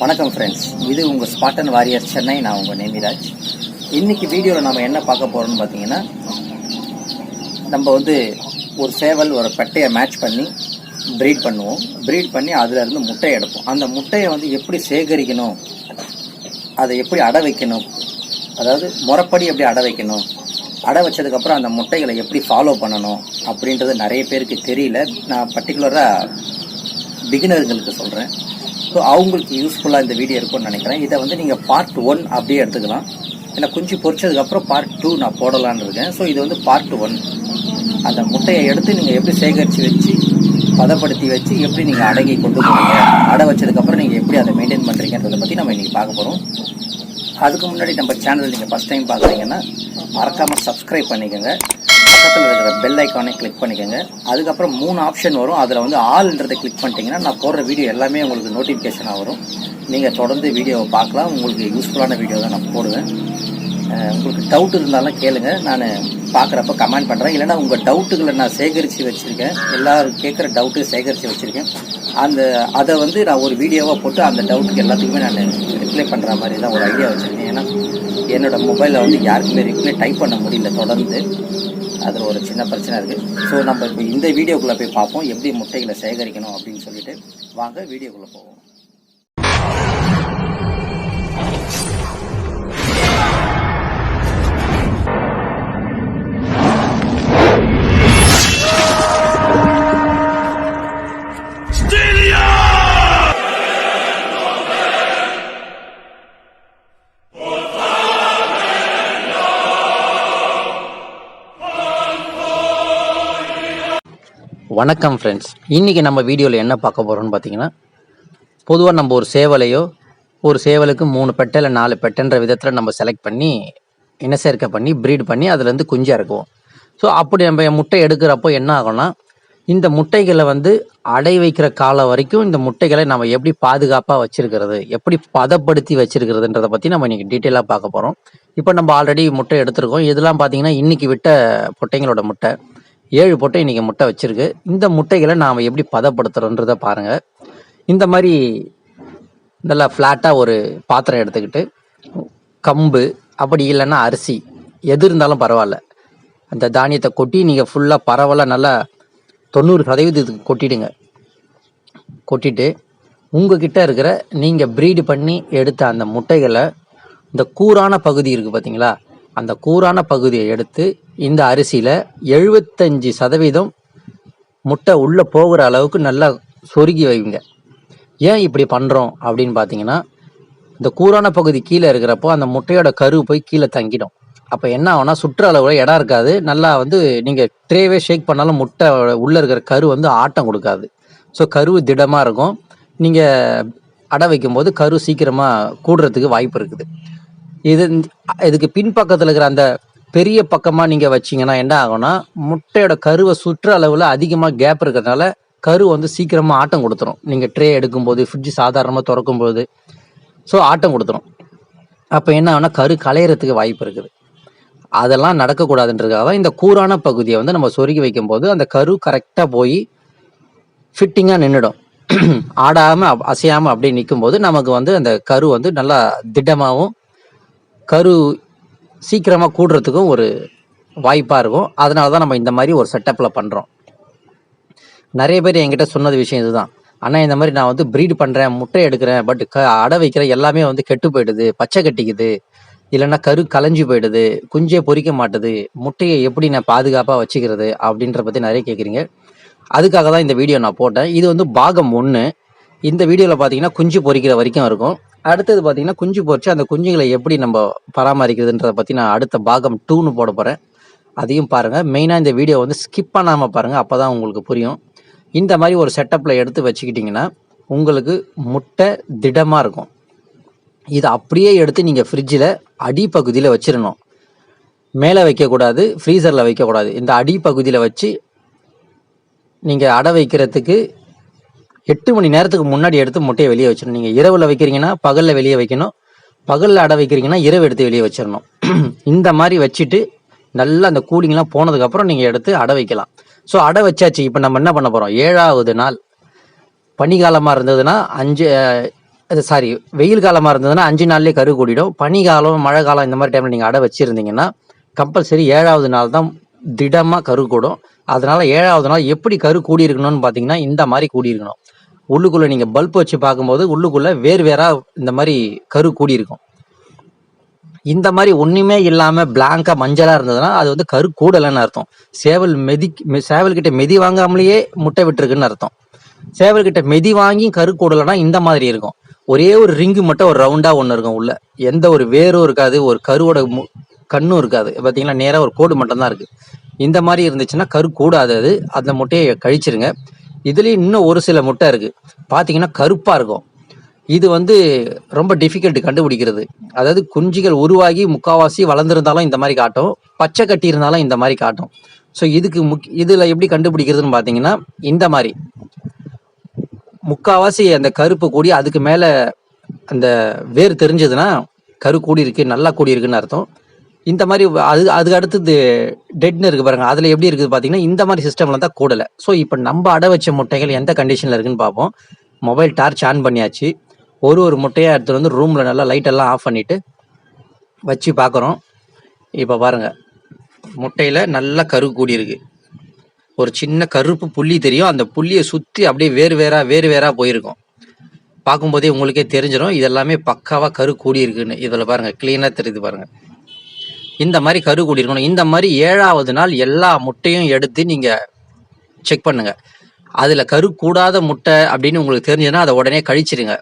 வணக்கம் ஃப்ரெண்ட்ஸ் இது உங்கள் ஸ்பாட்டன் வாரியர் சென்னை நான் உங்கள் நேமிராஜ். இன்றைக்கி வீடியோவில் நம்ம என்ன பார்க்க போகிறோம்னு பார்த்தீங்கன்னா நம்ம வந்து ஒரு சேவல் ஒரு பெட்டையை மேட்ச் பண்ணி ப்ரீட் பண்ணுவோம். ப்ரீட் பண்ணி அதுலேருந்து முட்டையை எடுப்போம். அந்த முட்டையை வந்து எப்படி சேகரிக்கணும்? அதை எப்படி அடை வைக்கணும்? அதாவது முறைப்படி எப்படி அடை வைக்கணும்? அடை வச்சதுக்கப்புறம் அந்த முட்டைகளை எப்படி ஃபாலோ பண்ணணும்? அப்படின்றது நிறைய பேருக்கு தெரியல. நான் பர்டிகுலராக பிகினர்களுக்கு சொல்கிறேன் ஸோ அவங்களுக்கு யூஸ்ஃபுல்லாக இந்த வீடியோ இருக்கும்னு நினைக்கிறேன். இதை வந்து நீங்கள் பார்ட் ஒன் அப்படியே எடுத்துக்கலாம். ஏன்னா குஞ்சு பொரிச்சதுக்கப்புறம் பார்ட் டூ நான் போடலான்னு இருக்கேன். ஸோ இது வந்து பார்ட் ஒன் அந்த முட்டையை எடுத்து நீங்கள் எப்படி சேகரித்து வச்சு பதப்படுத்தி வச்சு எப்படி நீங்கள் அடங்கி கொண்டு போகிறீங்க அடை வச்சதுக்கப்புறம் நீங்கள் எப்படி அதை மெயின்டைன் பண்ணுறீங்கன்றத பற்றி நம்ம இன்றைக்கி பார்க்க போகிறோம் அதுக்கு முன்னாடி நம்ம சேனல் நீங்கள் ஃபஸ்ட் டைம் பார்க்குறீங்கன்னா மறக்காமல் சப்ஸ்கிரைப் பண்ணிக்கோங்க. பக்கத்தில் இருக்கிற பெல் ஐக்கானை கிளிக் பண்ணிக்கோங்க. அதுக்கப்புறம் மூணு ஆப்ஷன் வரும். அதில் வந்து ஆல்ன்றதை கிளிக் பண்ணிட்டீங்கன்னா நான் போடுற வீடியோ எல்லாமே உங்களுக்கு நோட்டிஃபிகேஷனாக வரும். நீங்கள் தொடர்ந்து வீடியோவை பார்க்கலாம். உங்களுக்கு யூஸ்ஃபுல்லான வீடியோ தான் நான் போடுவேன். உங்களுக்கு டவுட் இருந்தாலும் கேளுங்க. நான் பார்க்குறப்ப கமெண்ட் பண்ணுறேன் இல்லைன்னா உங்கள் டவுட்டுகளை நான் சேகரித்து வச்சுருக்கேன். எல்லோரும் கேட்குற டவுட்டு சேகரித்து வச்சுருக்கேன். அந்த அதை வந்து நான் ஒரு வீடியோவாக போட்டு அந்த டவுட்டுக்கு எல்லாத்துக்குமே நான் ரிப்ளை பண்ணுற மாதிரி தான் ஒரு ஐடியா வச்சுருக்கேன். ஏன்னா என்னோடய மொபைலில் வந்து யாருக்குமே ரிப்ளை டைப் பண்ண முடியல தொடர்ந்து. அதில் ஒரு சின்ன பிரச்சனை இருக்குது ஸோ நம்ம இப்போ இந்த வீடியோக்குள்ளே போய் பார்ப்போம். எப்படி முட்டைகளை சேகரிக்கணும் அப்படின்னு சொல்லிட்டு. வாங்க வீடியோக்குள்ளே போவோம். வணக்கம் ஃப்ரெண்ட்ஸ் இன்றைக்கி நம்ம வீடியோவில் என்ன பார்க்க போகிறோம்னு பார்த்தீங்கன்னா பொதுவாக நம்ம ஒரு சேவலையோ ஒரு சேவலுக்கு மூணு பெட்டை இல்லை நாலு பெட்டைன்ற விதத்தில் நம்ம செலக்ட் பண்ணி இனச்சேர்க்கை பண்ணி ப்ரீட் பண்ணி அதுலேருந்து குஞ்சு இறக்குவோம். ஸோ அப்படி நம்ம முட்டை எடுக்கிறப்போ என்ன ஆகும்னா இந்த முட்டைகளை வந்து அடை வைக்கிற காலம் வரைக்கும் இந்த முட்டைகளை நம்ம எப்படி பாதுகாப்பாக வச்சிருக்கிறது எப்படி பதப்படுத்தி வச்சிருக்கிறதுன்றதை பற்றி நம்ம இன்றைக்கி டீட்டெயிலாக பார்க்க போகிறோம் இப்போ நம்ம ஆல்ரெடி முட்டை எடுத்திருக்கோம். இதெல்லாம் பார்த்தீங்கன்னா இன்றைக்கி விட்ட முட்டைங்களோட முட்டை. ஏழு பொட்டை இன்றைக்கி முட்டை வச்சுருக்கு. இந்த முட்டைகளை நாம் எப்படி பதப்படுத்துறோன்றத பாருங்கள் இந்த மாதிரி நல்லா ஃப்ளாட்டாக ஒரு பாத்திரம் எடுத்துக்கிட்டு கம்பு அப்படி இல்லைன்னா அரிசி எது இருந்தாலும் பரவாயில்ல. அந்த தானியத்தை கொட்டி நீங்கள் ஃபுல்லாக பரவலாக நல்லா தொண்ணூறு சதவீதத்துக்கு கொட்டிடுங்க. கொட்டிட்டு உங்ககிட்ட இருக்கிற நீங்கள் ப்ரீடு பண்ணி எடுத்த அந்த முட்டைகளை இந்த கூரான பகுதி இருக்குது பார்த்தீங்களா அந்த கூரான பகுதியை எடுத்து இந்த அரிசியில் எழுபத்தஞ்சி சதவீதம் முட்டை உள்ளே போகிற அளவுக்கு நல்லா சொருகி வைங்க. ஏன் இப்படி பண்ணுறோம் அப்படின்னு பார்த்தீங்கன்னா இந்த கூரான பகுதி கீழே இருக்கிறப்போ அந்த முட்டையோட கரு போய் கீழே தங்கிடும். அப்போ என்ன ஆகும்னா சுற்று அளவில் இடம் இருக்காது. நல்லா வந்து நீங்கள் ட்ரேவே ஷேக் பண்ணாலும் முட்டை உள்ளே இருக்கிற கரு வந்து ஆட்டம் கொடுக்காது. ஸோ கரு திடமாக இருக்கும். நீங்கள் அடை வைக்கும்போது கரு சீக்கிரமாக கூடுறதுக்கு வாய்ப்பு இருக்குது. இது இதுக்கு பின்பக்கத்தில் இருக்கிற அந்த பெரிய பக்கமாக நீங்கள் வச்சீங்கன்னா என்ன ஆகும்னா முட்டையோட கருவை சுற்று அளவில் அதிகமாக கேப் இருக்கிறதுனால கரு வந்து சீக்கிரமாக ஆட்டம் கொடுத்துரும். நீங்கள் ட்ரே எடுக்கும்போது ஃப்ரிட்ஜ் சாதாரணமாக திறக்கும்போது ஸோ ஆட்டம் கொடுத்துரும். அப்போ என்ன ஆகுனா கரு களையிறதுக்கு வாய்ப்பு இருக்குது. அதெல்லாம் நடக்கக்கூடாதுன்றதுக்காக இந்த கூரான பகுதியை வந்து நம்ம சொருகி வைக்கும்போது அந்த கரு கரெக்டாக போய் ஃபிட்டிங்காக நின்றுடும் ஆடாமல் அசையாமல் அப்படியே நிற்கும்போது நமக்கு வந்து அந்த கரு வந்து நல்லா திடமாகவும் கரு சீக்கிரமாக கூடுறதுக்கும் ஒரு வாய்ப்பாக இருக்கும். அதனால தான் நம்ம இந்த மாதிரி ஒரு செட்டப்பில் பண்ணுறோம் நிறைய பேர் என்கிட்ட சொன்னது விஷயம் இதுதான். ஆனால் இந்த மாதிரி நான் வந்து ப்ரீட் பண்ணுறேன் முட்டை எடுக்கிறேன் பட் க அடை வைக்கிறேன் எல்லாமே வந்து கெட்டு போயிடுது பச்சை கட்டிக்குது. இல்லைன்னா கரு கலைஞ்சு போயிடுது குஞ்சே பொரிக்க மாட்டுது முட்டையை எப்படி நான் பாதுகாப்பாக வச்சுக்கிறது அப்படின்ற பற்றி நிறைய கேட்குறீங்க அதுக்காக தான் இந்த வீடியோ நான் போட்டேன். இது வந்து பாகம் ஒன்று இந்த வீடியோவில் பார்த்தீங்கன்னா குஞ்சு பொரிக்கிற வரைக்கும் இருக்கும். அடுத்தது பார்த்தீங்கன்னா குஞ்சு போச்சு அந்த குஞ்சுகளை எப்படி நம்ம பராமரிக்கிறதுன்றதை பற்றி நான் அடுத்த பாகம் டூன்னு போட போகிறேன் அதையும் பாருங்கள் மெயினாக இந்த வீடியோ வந்து ஸ்கிப் பண்ணாமல் பாருங்கள் அப்போ தான் உங்களுக்கு புரியும். இந்த மாதிரி ஒரு செட்டப்பில் எடுத்து வச்சுக்கிட்டிங்கன்னா உங்களுக்கு முட்டை திடமாக இருக்கும். இதை அப்படியே எடுத்து நீங்கள் ஃப்ரிட்ஜில் அடிப்பகுதியில் வச்சிடணும் மேலே வைக்கக்கூடாது ஃப்ரீசரில் வைக்கக்கூடாது. இந்த அடிப்பகுதியில் வச்சு நீங்கள் அடை வைக்கிறதுக்கு எட்டு மணி நேரத்துக்கு முன்னாடி எடுத்து முட்டையை வெளியே வச்சிடணும். நீங்கள் இரவில் வைக்கிறீங்கன்னா பகலில் வெளியே வைக்கணும். பகலில் அடை வைக்கிறீங்கன்னா இரவு எடுத்து வெளியே வச்சிடணும். இந்த மாதிரி வச்சுட்டு நல்லா அந்த கூலிங்லாம் போனதுக்கப்புறம் நீங்கள் எடுத்து அடை வைக்கலாம். ஸோ அடை வச்சாச்சு. இப்போ நம்ம என்ன பண்ண போகிறோம் ஏழாவது நாள். பனிக்காலமாக இருந்ததுன்னா அஞ்சு அது சாரி வெயில் காலமாக இருந்ததுன்னா அஞ்சு நாள்லேயே கரு கூடிடும். பனிக்காலம் மழை காலம் இந்த மாதிரி டைமில் நீங்கள் அடை வச்சுருந்தீங்கன்னா கம்பல்சரி ஏழாவது நாள் தான் திடமாக கரு கூடும். அதனால ஏழாவது நாள் எப்படி கரு கூடியிருக்கணும்னு பார்த்தீங்கன்னா இந்த மாதிரி கூடி இருக்கணும் உள்ளுக்குள்ளே நீங்கள் பல்ப் வச்சு பார்க்கும்போது உள்ளுக்குள்ளே வேறு வேறா இந்த மாதிரி கரு கூடி இருக்கும் இந்த மாதிரி ஒண்ணுமே இல்லாம பிளாங்கா மஞ்சளா இருந்ததுன்னா அது வந்து கரு கூடலைன்னு அர்த்தம். சேவல் மெதி மெ- சேவல் கிட்ட மெதி வாங்காமலேயே முட்டை விட்டுருக்குன்னு அர்த்தம். சேவல் கிட்ட மெதி வாங்கி கரு கூடலைன்னா இந்த மாதிரி இருக்கும். ஒரே ஒரு ரிங்கு மட்டும் ஒரு ரவுண்டா ஒன்று இருக்கும் உள்ள. எந்த ஒரு வேரும் இருக்காது ஒரு கருவோட மு- கண்ணும் இருக்காது. பாத்தீங்கன்னா நேரா ஒரு கோடு மட்டும்தான் இருக்குது இருக்கு. இந்த மாதிரி இருந்துச்சுன்னா கரு கூடாது அது. அந்த முட்டையை கழிச்சிருங்க. இதுலேயும் இன்னும் ஒரு சில முட்டை இருக்கு. பார்த்தீங்கன்னா கருப்பாக இருக்கும். இது வந்து ரொம்ப டிஃபிகல்ட் கண்டுபிடிக்கிறது. அதாவது குஞ்சுகள் உருவாகி முக்காவாசி வளர்ந்துருந்தாலும் இந்த மாதிரி காட்டும். பச்சை கட்டி இருந்தாலும் இந்த மாதிரி காட்டும். ஸோ இதுக்கு முக் இதில் எப்படி கண்டுபிடிக்கிறதுன்னு பார்த்தீங்கன்னா இந்த மாதிரி. முக்காவாசி அந்த கருப்பு கூடி அதுக்கு மேலே அந்த வேர் தெரிஞ்சதுன்னா கரு கூடி இருக்கு நல்லா கூடி இருக்குன்னு அர்த்தம். இந்த மாதிரி அது அதுக்கு அடுத்தது டெட்னு இருக்கு பாருங்க. அதில் எப்படி இருக்குது பார்த்தீங்கன்னா இந்த மாதிரி சிஸ்டம்ல தான் கூடலை. ஸோ இப்போ நம்ம அடை வச்ச முட்டைகள் எந்த கண்டிஷனில் இருக்குன்னு பார்ப்போம் மொபைல் டார்ச் ஆன் பண்ணியாச்சு. ஒரு ஒரு முட்டையாக எடுத்துட்டு வந்து ரூமில் நல்லா லைட் எல்லாம் ஆஃப் பண்ணிட்டு வச்சு பார்க்குறோம் இப்போ பாருங்க. முட்டையில் நல்லா கரு கூடி இருக்கு. ஒரு சின்ன கருப்பு புள்ளி தெரியும். அந்த புள்ளியை சுற்றி அப்படியே வேறு வேறா வேறு வேறா போயிருக்கும். பார்க்கும்போதே உங்களுக்கே தெரிஞ்சிடும் இதெல்லாமே பக்காவாக கரு கூடி இருக்குன்னு. இதில் பாருங்கள் க்ளீனாக தெரியுது பாருங்கள் இந்த மாதிரி கரு கூடியிருக்கணும். இந்த மாதிரி ஏழாவது நாள் எல்லா முட்டையும் எடுத்து நீங்கள் செக் பண்ணுங்க. அதில் கரு கூடாத முட்டை அப்படின்னு உங்களுக்கு தெரிஞ்சதுன்னா அதை உடனே கழிச்சிருங்க.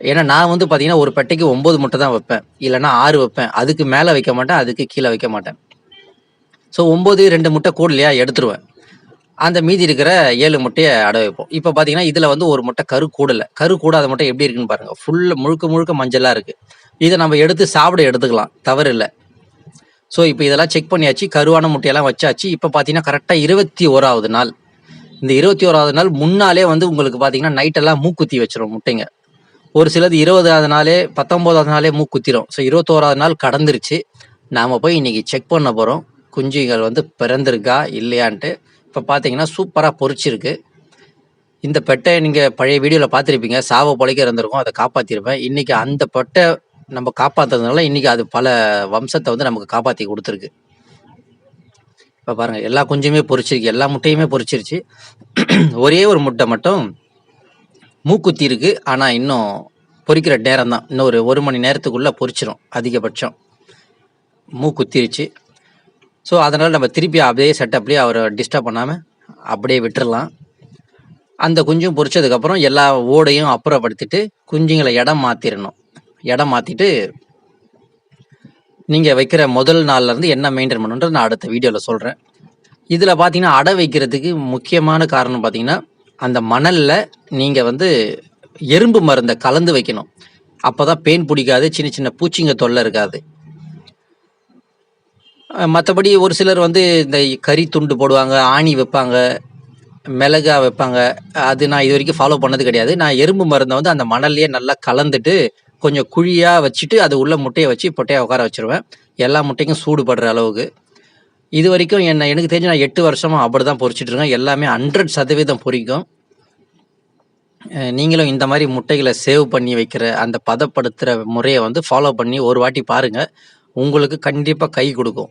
ஏன்னா நான் வந்து பார்த்தீங்கன்னா ஒரு பெட்டைக்கு ஒம்பது முட்டை தான் வைப்பேன். இல்லைன்னா ஆறு வைப்பேன். அதுக்கு மேலே வைக்க மாட்டேன் அதுக்கு கீழே வைக்க மாட்டேன். ஸோ ஒம்பது ரெண்டு முட்டை கூடலையா எடுத்துருவேன். அந்த மீதி இருக்கிற ஏழு முட்டையை அட வைப்போம். இப்போ பார்த்தீங்கன்னா இதில் வந்து ஒரு முட்டை கரு கூடலை. கரு கூடாத முட்டை எப்படி இருக்குன்னு பாருங்கள் ஃபுல்லாக முழுக்க முழுக்க மஞ்சளாக இருக்குது இதை நம்ம எடுத்து சாப்பிட எடுத்துக்கலாம். தவறு இல்லை ஸோ இப்போ இதெல்லாம் செக் பண்ணியாச்சு. கருவான முட்டையெல்லாம் வச்சாச்சு. இப்போ பார்த்தீங்கன்னா கரெக்டாக இருபத்தி ஓராவது நாள். இந்த இருபத்தி ஓராவது நாள் முன்னாலே வந்து உங்களுக்கு பார்த்தீங்கன்னா நைட்டெல்லாம் மூக்குத்தி வச்சிரும் முட்டைங்க. ஒரு சிலது இருபதாவது நாளே பத்தொம்போதாவது நாளே மூக்குத்திரும். ஸோ இருபத்தோராவது நாள் கடந்துருச்சு. நாம் போய் இன்னைக்கு செக் பண்ண போகிறோம் குஞ்சுகள் வந்து பிறந்திருக்கா இல்லையான்ட்டு. இப்போ பார்த்தீங்கன்னா சூப்பராக பொறிச்சிருக்கு. இந்த பெட்டை நீங்கள் பழைய வீடியோவில் பார்த்துருப்பீங்க சாவ பொழைக்க இருந்திருக்கும். அதை காப்பாற்றிருப்பேன் இன்றைக்கி அந்த பெட்டை நம்ம காப்பாற்றுறதுனால இன்னைக்கு அது பல வம்சத்தை வந்து நமக்கு காப்பாற்றி கொடுத்துருக்கு. இப்போ பாருங்க எல்லா குஞ்சுமே பொரிச்சிருக்கு எல்லா முட்டையுமே பொறிச்சிருச்சு. ஒரே ஒரு முட்டை மட்டும் மூக்குத்தி இருக்கு ஆனால் இன்னும் பொறிக்கிற நேரம் தான் இன்னும் ஒரு ஒரு மணி நேரத்துக்குள்ளே பொறிச்சிரும் அதிகபட்சம். மூக்குத்திருச்சு. ஸோ அதனால் நம்ம திருப்பி அப்படியே செட்டப்லேயே அவரை டிஸ்டர்ப் பண்ணாமல் அப்படியே விட்டுறலாம். அந்த குஞ்சும் பொரிச்சதுக்கப்புறம் எல்லா ஓடையும் அப்புறப்படுத்திட்டு குஞ்சுங்களை இடம் மாற்றிடணும் இடம் மாற்றிட்டு நீங்கள் வைக்கிற முதல் நாள்லேருந்து என்ன மெயின்டைன் பண்ணுன்றது நான் அடுத்த வீடியோவில் சொல்கிறேன் இதில் பார்த்தீங்கன்னா அடை வைக்கிறதுக்கு முக்கியமான காரணம் பார்த்தீங்கன்னா அந்த மணலில் நீங்கள் வந்து எறும்பு மருந்தை கலந்து வைக்கணும். அப்போ தான் பேன் பிடிக்காது சின்ன சின்ன பூச்சிங்க தொல்லை இருக்காது. மற்றபடி ஒரு சிலர் வந்து இந்த கறி துண்டு போடுவாங்க ஆணி வைப்பாங்க மிளகா வைப்பாங்க. அது நான் இது வரைக்கும் ஃபாலோ பண்ணது கிடையாது. நான் எறும்பு மருந்தை வந்து அந்த மணல்லையே நல்லா கலந்துட்டு கொஞ்சம் குழியாக வச்சுட்டு அது உள்ள முட்டையை வச்சு பொட்டையை உட்கார வச்சுருவேன். எல்லா முட்டைக்கும் சூடுபடுற அளவுக்கு. இது வரைக்கும் என்ன எனக்கு தெரிஞ்சு நான் எட்டு வருஷமாக அப்படி தான் பொறிச்சிட்டு இருக்கேன். எல்லாமே ஹண்ட்ரட் சதவீதம் பொறிக்கும். நீங்களும் இந்த மாதிரி முட்டைகளை சேவ் பண்ணி வைக்கிற அந்த பதப்படுத்துகிற முறையை வந்து ஃபாலோ பண்ணி ஒரு வாட்டி பாருங்க. உங்களுக்கு கண்டிப்பாக கை கொடுக்கும்.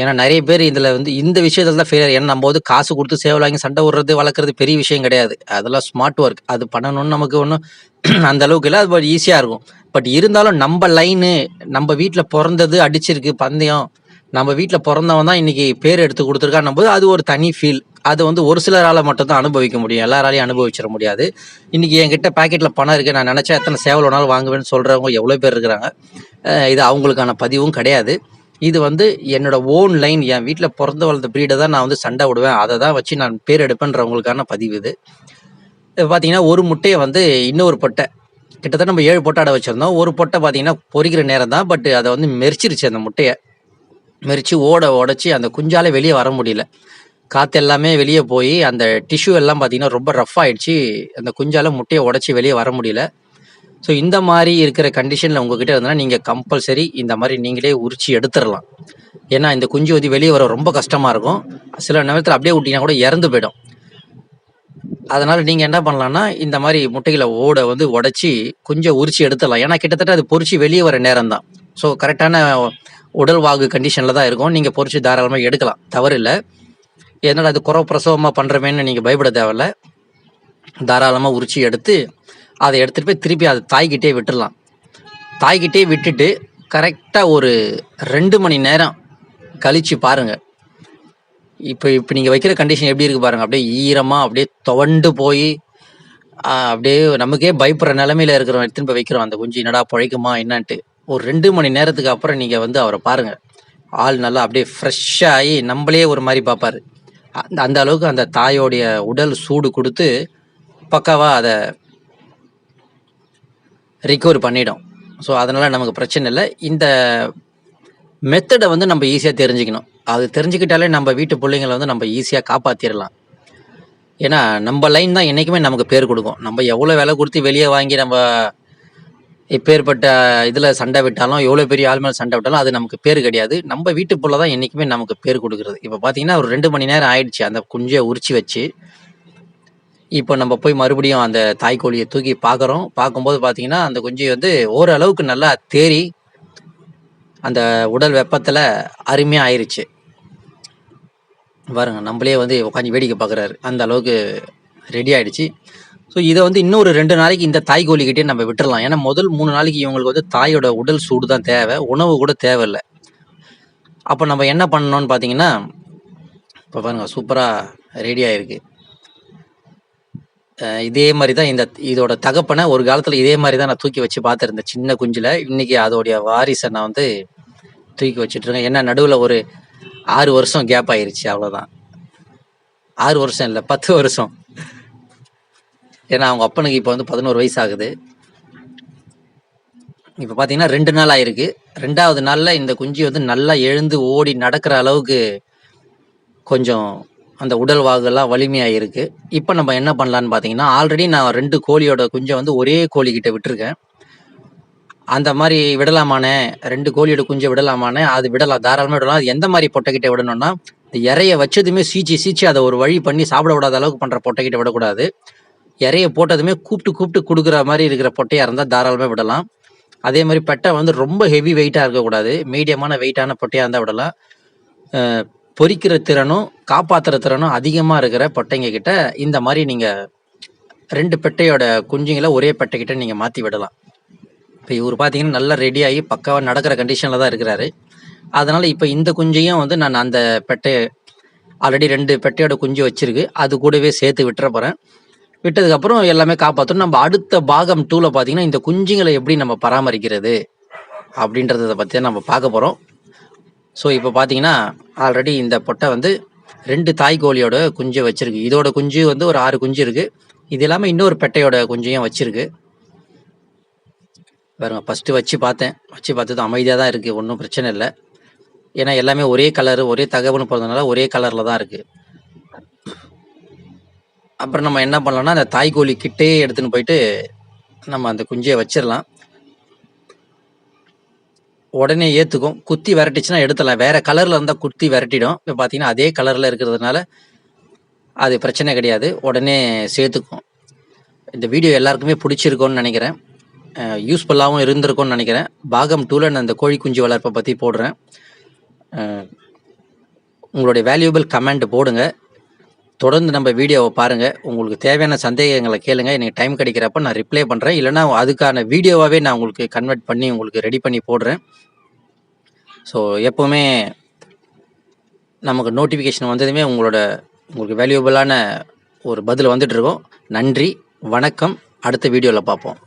ஏன்னா நிறைய பேர் இதில் வந்து இந்த விஷயத்துல தான் ஃபெயிலியர் ஏன்னா நம்ம வந்து காசு கொடுத்து சேவை வாங்கி சண்டை விடுறது வளர்க்குறது பெரிய விஷயம் கிடையாது. அதெல்லாம் ஸ்மார்ட் ஒர்க் அது பண்ணணும்னு நமக்கு ஒன்றும் அந்த அளவுக்கு இல்லை. அது ஈஸியாக இருக்கும். பட் இருந்தாலும் நம்ம லைனு நம்ம வீட்டில் பிறந்தது அடிச்சிருக்கு பந்தயம். நம்ம வீட்டில் பிறந்தவன் தான் இன்னைக்கு பேர் எடுத்து கொடுத்துருக்கான் போது அது ஒரு தனி ஃபீல் அது வந்து ஒரு சிலரால் மட்டும் தான் அனுபவிக்க முடியும். எல்லாராலையும் அனுபவிச்சிட முடியாது. இன்னைக்கு என்கிட்ட பாக்கெட்டில் பணம் இருக்குது நான் நினச்சா எத்தனை சேவல் வேணாலும் வாங்குவேன்னு சொல்கிறவங்க எவ்வளோ பேர் இருக்கிறாங்க. இது அவங்களுக்கான பதிவும் கிடையாது. இது வந்து என்னோட ஓன் லைன் என் வீட்டில் பிறந்து வளர்ந்த ப்ரீடை தான் நான் வந்து சண்டை விடுவேன். அதை தான் வச்சு நான் பேர் எடுப்பேன்றவங்களுக்கான பதிவு இது. பார்த்தீங்கன்னா ஒரு முட்டையை வந்து இன்னொரு பொட்டை கிட்டத்தட்ட நம்ம ஏழு பொட்டை அடை ஒரு பொட்டை பார்த்தீங்கன்னா பொரிக்கிற நேரம் தான். பட் அதை வந்து மெரிச்சிருச்சு அந்த முட்டையை. மெரிச்சு ஓட உடச்சி அந்த குஞ்சாலே வெளியே வர முடியல. காற்று எல்லாமே வெளியே போய் அந்த டிஷ்யூ எல்லாம் பார்த்தீங்கன்னா ரொம்ப ரஃப் ஆயிடுச்சு. அந்த குஞ்சால முட்டையை உடச்சி வெளியே வர முடியல. ஸோ இந்த மாதிரி இருக்கிற கண்டிஷனில் உங்ககிட்ட இருந்தனா நீங்கள் கம்பல்சரி இந்த மாதிரி நீங்களே உரிச்சி எடுத்துடலாம் ஏன்னா இந்த குஞ்சு வந்து வெளியே வர ரொம்ப கஷ்டமாக இருக்கும் சில நேரத்தில் அப்படியே ஊட்டினா கூட இறந்து போயிடும் அதனால் நீங்கள் என்ன பண்ணலாம்னா, இந்த மாதிரி முட்டைகளை ஓட வந்து உடச்சி கொஞ்சம் உரிச்சி எடுத்துடலாம். ஏன்னா கிட்டத்தட்ட அது பொரிச்சு வெளியே வர நேரம் தான். ஸோ கரெக்டான உடல் வாகு கண்டிஷனில் தான் இருக்கும். நீங்கள் பொறிச்சு தாராளமாக எடுக்கலாம். தவறு இல்லை என்னடா அது குறை பிரசவமாக பண்ணுறமேன்னு நீங்கள் பயப்பட தேவையில்ல. தாராளமாக உரிச்சி எடுத்து, அதை எடுத்துகிட்டு போய் திருப்பி அதை தாய்கிட்டே விட்டுடலாம் தாய்கிட்டே விட்டுட்டு, கரெக்டாக ஒரு ரெண்டு மணி நேரம் கழிச்சு பாருங்கள் இப்போ இப்போ நீங்கள் வைக்கிற கண்டிஷன் எப்படி இருக்குது பாருங்கள் அப்படியே ஈரமாக அப்படியே துவண்டு போய் அப்படியே நமக்கே பயப்படுற நிலமையில இருக்கிறோம். எடுத்துன்னு போய் வைக்கிறோம். அந்த குஞ்சு என்னடா பழைக்குமா என்னான்ட்டு. ஒரு ரெண்டு மணி நேரத்துக்கு அப்புறம் நீங்கள் வந்து அவரை பாருங்க. ஆள் நல்லா அப்படியே ஃப்ரெஷ்ஷாகி நம்மளே ஒரு மாதிரி பார்ப்பாரு. அந்த அந்த அளவுக்கு அந்த தாயோடைய உடல் சூடு கொடுத்து பக்காவாக அதை ரிகவர் பண்ணிடும். ஸோ அதனால் நமக்கு பிரச்சனை இல்லை இந்த மெத்தடை வந்து நம்ம ஈஸியாக தெரிஞ்சுக்கணும். அது தெரிஞ்சுக்கிட்டாலே நம்ம வீட்டு பிள்ளைங்களை வந்து நம்ம ஈஸியாக காப்பாற்றிடலாம் ஏன்னா, நம்ம லைன் தான் என்றைக்குமே நமக்கு பேர் கொடுக்கும் நம்ம எவ்வளோ விலை கொடுத்து வெளியே வாங்கி நம்ம இப்பேற்பட்ட இதில் சண்டை விட்டாலும், எவ்வளோ பெரிய ஆள் மேலே சண்டை விட்டாலும், அது நமக்கு பேர் கிடையாது. நம்ம வீட்டு புள்ள தான் என்றைக்குமே நமக்கு பேர் கொடுக்குறது இப்போ பார்த்தீங்கன்னா, ஒரு ரெண்டு மணி நேரம் ஆயிடுச்சு. அந்த குஞ்சை உரிச்சு வச்சு. இப்போ நம்ம போய் மறுபடியும் அந்த தாய் தூக்கி பார்க்குறோம். பார்க்கும்போது பார்த்தீங்கன்னா, அந்த குஞ்சு வந்து ஓரளவுக்கு நல்லா தேறி, அந்த உடல் வெப்பத்தில் அருமையாக ஆயிடுச்சு பாருங்க நம்மளே வந்து உட்காந்து வேடிக்கை பார்க்குறாரு. அந்த அளவுக்கு ரெடி ஆயிடுச்சு. ஸோ இதை வந்து இன்னொரு ரெண்டு நாளைக்கு இந்த தாய் கோழிக்கிட்டே நம்ம விட்டுறலாம். ஏன்னா, முதல் மூணு நாளைக்கு இவங்களுக்கு வந்து தாயோட உடல் சூடு தான் தேவை. உணவு கூட தேவையில்ல. அப்போ நம்ம என்ன பண்ணணும்னு பார்த்தீங்கன்னா, இப்போ பாருங்கள் சூப்பராக ரெடி ஆயிருக்கு. இதே மாதிரி தான் இந்த இதோட தகப்பனை ஒரு காலத்தில் இதே மாதிரி தான் நான் தூக்கி வச்சு பார்த்துருந்தேன். சின்ன குஞ்சில் இன்னைக்கு அதோடைய வாரிசை நான் வந்து தூக்கி வச்சுட்டுருக்கேன். ஏன்னா, நடுவில் ஒரு ஆறு வருஷம் கேப் ஆயிருச்சு அவ்வளோதான். ஆறு வருஷம் இல்லை பத்து வருஷம். ஏன்னா, அவங்க அப்பனுக்கு இப்போ வந்து 11 வயசு ஆகுது. இப்போ பார்த்தீங்கன்னா, ரெண்டு நாள் ஆயிருக்கு. ரெண்டாவது நாளில் இந்த குஞ்சு வந்து நல்லா எழுந்து ஓடி நடக்கிற அளவுக்கு கொஞ்சம் அந்த உடல் வாகுலாம் வலிமையாக இருக்குது இப்போ நம்ம என்ன பண்ணலான்னு பார்த்தீங்கன்னா, ஆல்ரெடி நான் ரெண்டு கோழியோட குஞ்சை வந்து ஒரே கோழிக்கிட்ட விட்டுருக்கேன். அந்த மாதிரி விடலாமாண்ணே, 2 கோழியோட குஞ்சை விடலாமாண்ணே, அது விடலாம். தாராளமாக விடலாம். அது எந்த மாதிரி பொட்டைக்கிட்ட விடணும்னா, இந்த இரைய வச்சதுமே சீச்சி, சீச்சி அதை ஒரு வழி பண்ணி சாப்பிட விடாத அளவுக்கு பண்ணுற பொட்டைக்கிட்ட விடக்கூடாது. இரைய போட்டதுமே கூப்பிட்டு கூப்பிட்டு கொடுக்குற மாதிரி இருக்கிற பொட்டையாக இருந்தால் தாராளமாக விடலாம். அதே மாதிரி பெட்டை வந்து ரொம்ப ஹெவி வெயிட்டாக இருக்கக்கூடாது. மீடியமான வெயிட்டான பொட்டையாக இருந்தால் விடலாம். பொறிக்கிற திறனும், காப்பாத்துற திறனும் அதிகமா இருக்கிற பொட்டைங்க கிட்ட இந்த மாதிரி நீங்க ரெண்டு பெட்டையோட குஞ்சுங்களை ஒரே பெட்டை கிட்ட நீங்க மாத்தி விடலாம். இப்போ இவர் பார்த்தீங்கன்னா, நல்லா ரெடி ஆகி பக்காவாக நடக்கிற கண்டிஷனில் தான் இருக்கிறாரு. அதனால இப்போ இந்த குஞ்சையும் வந்து நான் அந்த பெட்டைய ஆல்ரெடி ரெண்டு பெட்டையோட குஞ்சு வச்சிருக்கு. அது கூடவே சேர்த்து விட்டுற போகிறேன் விட்டதுக்கப்புறம் எல்லாமே காப்பாற்றணும் நம்ம அடுத்த பாகம் டூவில் பார்த்தீங்கன்னா, இந்த குஞ்சுங்களை எப்படி நம்ம பராமரிக்கிறது? அப்படின்றத பற்றி நம்ம பார்க்க போகிறோம் ஸோ இப்போ பார்த்தீங்கன்னா, ஆல்ரெடி இந்த பொட்டை வந்து ரெண்டு தாய் கோழியோட குஞ்சு வச்சிருக்கு. இதோட குஞ்சு வந்து ஒரு ஆறு குஞ்சு இருக்குது இது இல்லாமல் இன்னொரு பெட்டையோட குஞ்சையும் வச்சிருக்கு. பாருங்க ஃபஸ்ட்டு வச்சு பார்த்தேன். வச்சு பார்த்தது அமைதியாக தான் இருக்குது ஒன்றும் பிரச்சனை இல்லை ஏன்னா, எல்லாமே ஒரே கலரு, ஒரே தகவல்னு போகிறதுனால ஒரே கலரில் தான் இருக்குது அப்புறம் நம்ம என்ன பண்ணலாம்னா, அந்த தாய் கோழி எடுத்துன்னு போயிட்டு, நம்ம அந்த குஞ்சையை வச்சிடலாம் உடனே ஏற்றுக்கும் குத்தி விரட்டிச்சுன்னா எடுத்துடலாம். வேற கலரில் இருந்தால் குத்தி விரட்டிடும். இப்போ பார்த்தீங்கன்னா, அதே கலரில் இருக்கிறதுனால, அது பிரச்சனை கிடையாது. உடனே சேர்த்துக்கும். இந்த வீடியோ எல்லாருக்குமே பிடிச்சிருக்கோன்னு நினைக்கிறேன் யூஸ்ஃபுல்லாகவும் இருந்திருக்கும்னு நினைக்கிறேன் பாகம் டூவில் நான் இந்த கோழி குஞ்சு வளர்ப்பை பற்றி போடுறேன். உங்களுடைய வேல்யூபிள் கமெண்ட் போடுங்க. தொடர்ந்து நம்ம வீடியோவை பாருங்கள் உங்களுக்கு தேவையான சந்தேகங்களை கேளுங்க. எனக்கு டைம் கிடைக்கிறப்ப நான் ரிப்ளை பண்ணுறேன் இல்லைனா அதுக்கான வீடியோவாகவே நான் உங்களுக்கு கன்வெர்ட் பண்ணி உங்களுக்கு ரெடி பண்ணி போடுறேன். ஸோ எப்போவுமே நமக்கு நோட்டிஃபிகேஷன் வந்ததுமே உங்களோட உங்களுக்கு வேல்யூபிளான ஒரு பதில் வந்துட்டு இருக்கோம் நன்றி, வணக்கம். அடுத்த வீடியோவில் பார்ப்போம்.